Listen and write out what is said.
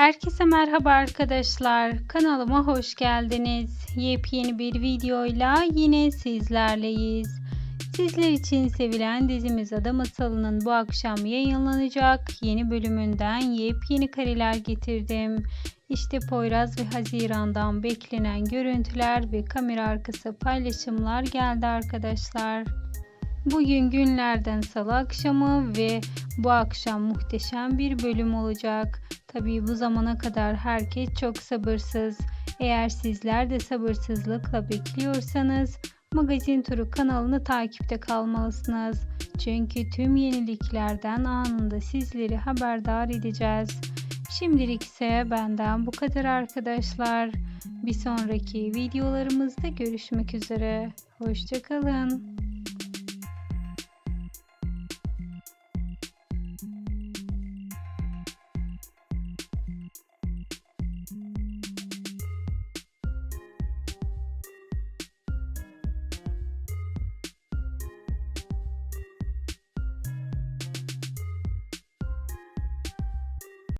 Herkese merhaba arkadaşlar. Kanalıma hoş geldiniz. Yepyeni bir videoyla yine sizlerleyiz. Sizler için sevilen dizimiz Ada Masalı'nın bu akşam yayınlanacak yeni bölümünden yepyeni kareler getirdim. İşte Poyraz ve Haziran'dan beklenen görüntüler ve kamera arkası paylaşımlar geldi arkadaşlar. Bugün günlerden salı akşamı ve bu akşam muhteşem bir bölüm olacak. Tabii bu zamana kadar herkes çok sabırsız. Eğer sizler de sabırsızlıkla bekliyorsanız Magazin Turu kanalını takipte kalmalısınız. Çünkü tüm yeniliklerden anında sizleri haberdar edeceğiz. Şimdilik ise benden bu kadar arkadaşlar. Bir sonraki videolarımızda görüşmek üzere. Hoşçakalın.